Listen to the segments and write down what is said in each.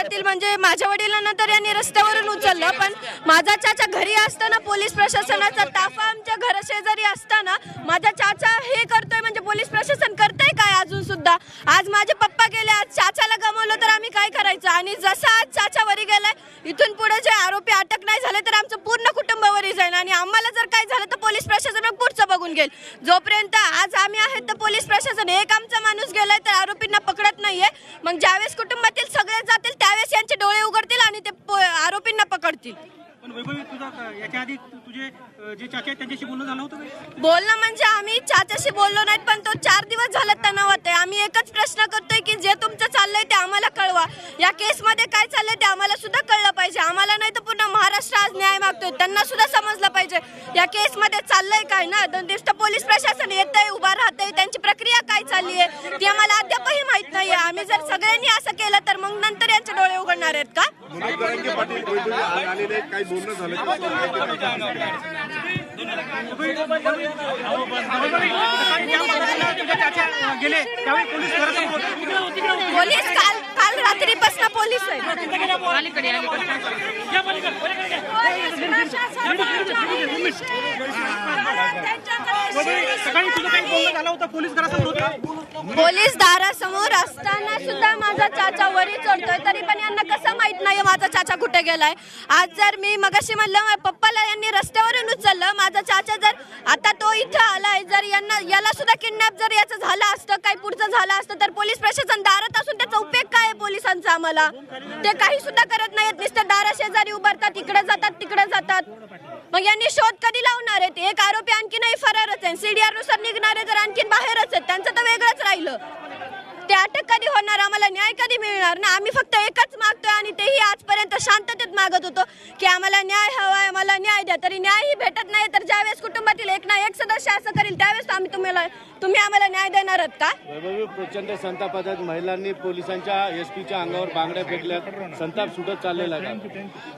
कुटुंबातील म्हणजे माझ्या वडिलांना तर यांनी रस्त्यावरून उचललं पण माझा चाचा घरी असताना पोलीस प्रशासनाचा ताफा आमच्या घराशेजारी असताना माझा चाचा हे करतोय म्हणजे पोलीस प्रशासन करतंय काय अजून सुद्धा? आज माझे पप्पा गेले आज चाचाला गमावलं तर आम्ही काय करायचं? आणि जसा आज चाचा वरी गेलाय इथून पुढे जे आरोपी अटक नाही झाले तर आमचं पूर्ण कुटुंब वरी जाईल आणि आम्हाला जर काय झालं तर पोलीस प्रशासन पुढचं होऊन गेल. जोपर्यंत आज आम्ही आहेत तर पोलीस प्रशासन एक आमचा माणूस गेलाय तर आरोपींना पकडत नाहीये. मग ज्यावेळेस कुटुंबातील सगळे जातील त्यावेळेस यांचे डोळे उघडतील आणि ते आरोपींना पकडतील. पण वैभवी तुझा क- याच्या आधी तु- तुझे अ, जे चाचे आहेत त्यांच्याशी बोलणं झालं होतं का? बोलणं म्हणजे आम्ही चाच्याशी बोललो नाहीत पण तो चार दिवस झाला तणावात आहे. आम्ही एकच प्रश्न करतोय की जे तुमचं चाललंय ते आम्हाला कळवा. या केसमध्ये काय चाललंय ते आम्हाला सुद्धा कळलं पाहिजे. आम्हाला नाही तर पुन्हा महाराष्ट्र आज न्याय मागतोय. त्यांना सुद्धा समजलं पाहिजे. या केसमध्ये चाललंय काय ना? दोन दिवस पोलीस प्रशासन येत आहे उभा राहतंय. त्यांची प्रक्रिया काय चालली आहे? ती आम्हाला अद्यापही माहीत नाहीये. आम्ही जर सगळ्यांनी असं केलं तर मग नंतर यांचे डोळे उघडणार आहेत का? बोलणं झालं गेले त्यावेळी पोलीस. पोलीस काल काल रात्रीपासून पोलीस सकाळी तुझं काही बोलणं झालं होतं पोलीस घरासमोर होते? पोलीस दारासमोर असताना सुद्धा माझा चाचा वरी चढतोय तरी पण यांना कसं माहीत नाही हो माझा चाचा कुठे गेलाय? आज जर मी मगाशी म्हणलं पप्पाला यांनी रस्त्यावरून उचललं माझा चाचा जर आता तो इथं आलाय जर यांना याला सुद्धा किडनॅप जर याचं झालं असतं काही पुढचं झालं असतं तर पोलीस प्रशासन दारात असून त्याचा उपयोग पोलिसांचा आम्हाला. ते काही सुद्धा करत नाहीत. नुसतं दारा शेजारी उभारतात इकडे जातात तिकडे जातात. मग यांनी शोध कधी लावणार आहेत? एक आरोपी आणखीनही फरारच आहे. सीडीआरनुसार निघणारे तर आणखीन बाहेरच आहेत. त्यांचं तर वेगळंच राहिलं. ते अटक कधी होणार? आम्हाला न्याय कधी मिळणार ना? आम्ही फक्त एकच मागतोय आणि तेही आजपर्यंत शांततेत मागत होतो की आम्हाला न्याय हवाय आम्हाला न्याय द्या. तरी न्यायही भेटत नाही तर ज्यावेळेस कुटुंबातील एक ना एक सदस्य असं करील त्यावेळेस आम्ही तुम्हाला तुम्ही आम्हाला न्याय देणार आहात का? वैभवी प्रचंड संतापात महिलांनी पोलिसांच्या एस पीच्या अंगावर बांगड्या फेकल्या संताप सुटत चाललेला का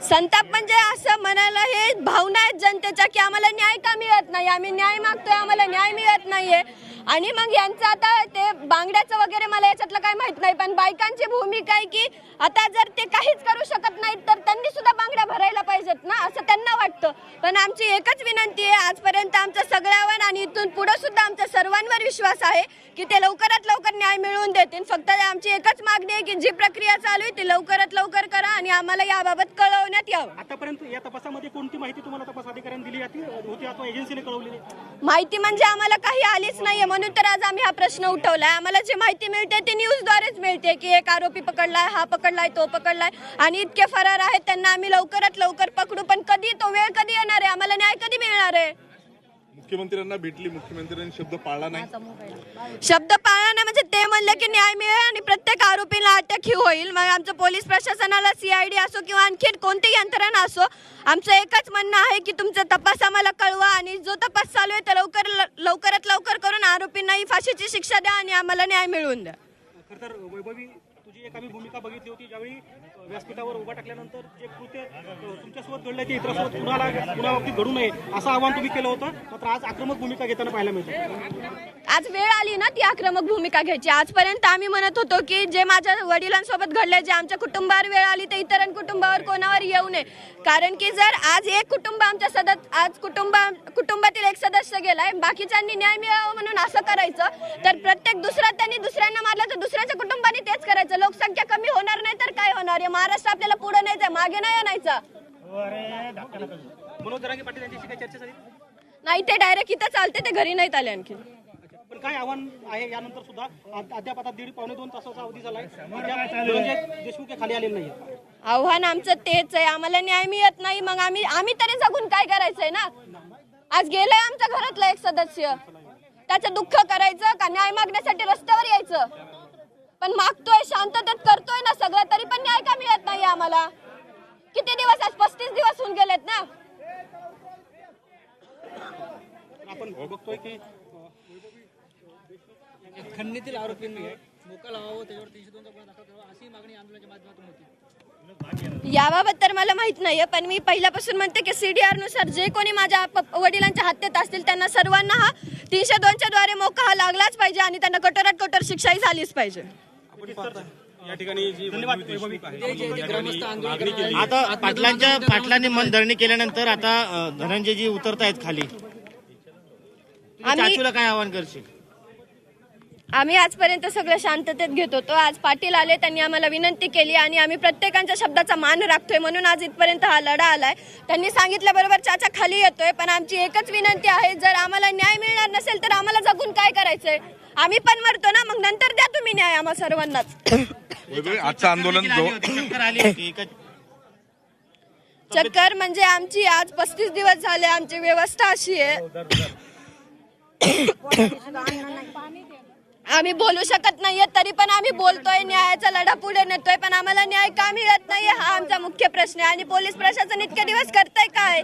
संताप म्हणजे असं म्हणायला हे भावना आहेत जनतेच्या की आम्हाला न्याय का मिळत नाही? आम्ही न्याय मागतोय आम्हाला न्याय मिळत नाहीये. आणि मग यांचं आता ते बांगड्याचं वगैरे मला याच्यातलं काय माहीत नाही पण बायकांची भूमिका आहे की आता जर ते काहीच करू शकत नाहीत तर त्यांनी सुद्धा बांगड्या भरायला पाहिजेत ना असं त्यांना वाटतं. पण आमची एकच विनंती आहे आजपर्यंत आमचं सगळ्यावर आणि इथून पुढे सुद्धा आमच्या सर्वांवर विश्वास आहे. की ते लवकरात लवकर न्याय मिळवून देतील. फक्त आमची एकच मागणी आहे की जी प्रक्रिया चालू आहे ती लवकरात लवकर करा आणि आम्हाला याबाबत कळवण्यात यावं. आतापर्यंत या तपासामध्ये कोणती माहिती तुम्हाला तपास अधिकाऱ्यांनी दिली जाते होती अथवा एजन्सीने कळवलेली? माहिती म्हणजे आम्हाला काही आलीच नाहीये. म्हणून तर आज आम्ही हा प्रश्न उठवलाय. आम्हाला जी माहिती मिळते ती न्यूजद्वारेच मिळते की एक आरोपी पकडलाय हा पकडलाय तो पकडलाय आणि इतके फरार आहेत त्यांना आम्ही लवकरात लवकर पकडू. पण कधी तो वेळ कधी येणार आहे? आम्हाला न्याय कधी मिळणार आहे? मुख्यमंत्र्यांना भेटली मुख्यमंत्र्यांनी शब्द पाळला नाही? शब्द पाळला नाही म्हणजे ते म्हणले की न्याय मिळेल आणि प्रत्येक आरोपीला अटक ही होईल. मग आमचं पोलीस प्रशासनाला सीआयडी असो किंवा आणखीन कोणती यंत्रणा असो आमचं एकच म्हणणं आहे की तुमचा तपास आम्हाला कळवा आणि जो तपास चालू आहे तो लवकर लवकरात लवकर करून आरोपींनाही फाशीची शिक्षा द्या आणि आम्हाला न्याय मिळवून द्या. खरं तर वैभवी तुझी एक आम्ही भूमिका बघितली होती ज्यावेळी व्यासपीठावर उभा टाकल्यानंतर जे कृत्य तुमच्यासोबत घडलं ते इतरांसोबत कुणाला कुणाबाबतीत घडू नये असं आवाहन तुम्ही केलं होतं. मात्र आज आक्रमक भूमिका घेताना पाहायला मिळते. आज वेळ आली ना ती आक्रमक भूमिका घ्यायची. आजपर्यंत आम्ही म्हणत होतो की जे माझ्या वडिलांसोबत घडले जे आमच्या कुटुंबावर वेळ आली ते इतर कुटुंबावर कोणावर येऊ नये. कारण की जर आज एक कुटुंब आमच्या सदस्य आज कुटुंब कुटुंबातील एक सदस्य गेलाय बाकीच्यांनी न्याय मिळावा म्हणून असं करायचं तर प्रत्येक दुसरा त्यांनी दुसऱ्यांना मारलं तर दुसऱ्याच्या कुटुंबाने तेच करायचं. लोकसंख्या कमी होणार नाही तर काय होणार महाराष्ट्र आपल्याला पुढे न्यायचं मागे नाही आणायचं. नाही ते डायरेक्ट इथं चालते ते घरी नाहीत आले आणखी. पण काय आव्हान आहे यानंतर सुद्धा? अद्याप आता दीड पावणे दोन तासाचा अवधी झालाय. धनंजय देशमुख खाली आलेले नाही आव्हान आमचं तेच आहे आम्हाला न्याय मिळत नाही मग आम्ही आम्ही तरी जगून काय करायचंय ना? आज गेलंय आमच्या घरातलं एक सदस्य. त्याचं दुःख करायचं का न्याय मागण्यासाठी रस्त्यावर यायचं? पण मागतोय शांततेत करतोय ना सगळं तरी पण न्याय का मिळत नाही आम्हाला? किती दिवस आज पस्तीस दिवस होऊन गेलेत ना? आपण बघतोय की खंडणीतील आरोपींनी मोका लावावं त्याच्यावर तीनशे दोनचा गुन्हा दाखल करावा अशी मागणी आंदोलनाच्या माध्यमातून होती. याबाबत तर मला माहीत नाहीये पण मी पहिल्यापासून म्हणते की सीडीआरनुसार जे कोणी माझ्या पप- वडिलांच्या हत्येत असतील त्यांना सर्वांना हा तीनशे दोनच्या द्वारे मोका हा लागलाच पाहिजे आणि त्यांना कठोरात कठोर शिक्षाही झालीच पाहिजे. या ठिकाणी जी देशमुख. आहे मागणी केली. आता पाटलांच्या पाटलांनी मन धरणी केल्यानंतर आता धनंजयजी उतरतायत खाली. चाचूला काय आवाहन करशील? आम्ही आजपर्यंत सगळं शांततेत घेत. होतो आज पाटील आले त्यांनी आम्हाला विनंती केली आणि आम्ही प्रत्येकांच्या शब्दाचा मान राखतोय. म्हणून आज इथपर्यंत हा लढा आलाय. त्यांनी सांगितल्याबरोबर चाचा खाली येतोय पण आमची एकच विनंती आहे जर आम्हाला न्याय मिळणार नसेल तर आम्हाला जगून काय करायचंय? आम्ही पण मरतो ना मग नंतर द्या तुम्ही न्याय आम्हा सर्वांनाच. आजचं आंदोलन चक्कर म्हणजे आमची आज पस्तीस दिवस झाले आमची व्यवस्था अशी आहे. आम्ही बोलू शकत नाहीये तरी पण आम्ही बोलतोय न्यायाचा लढा पुढे नेतोय पण आम्हाला न्याय का मिळत नाहीये? हा आमचा मुख्य प्रश्न आहे. आणि पोलीस प्रशासन इतके दिवस करतंय काय?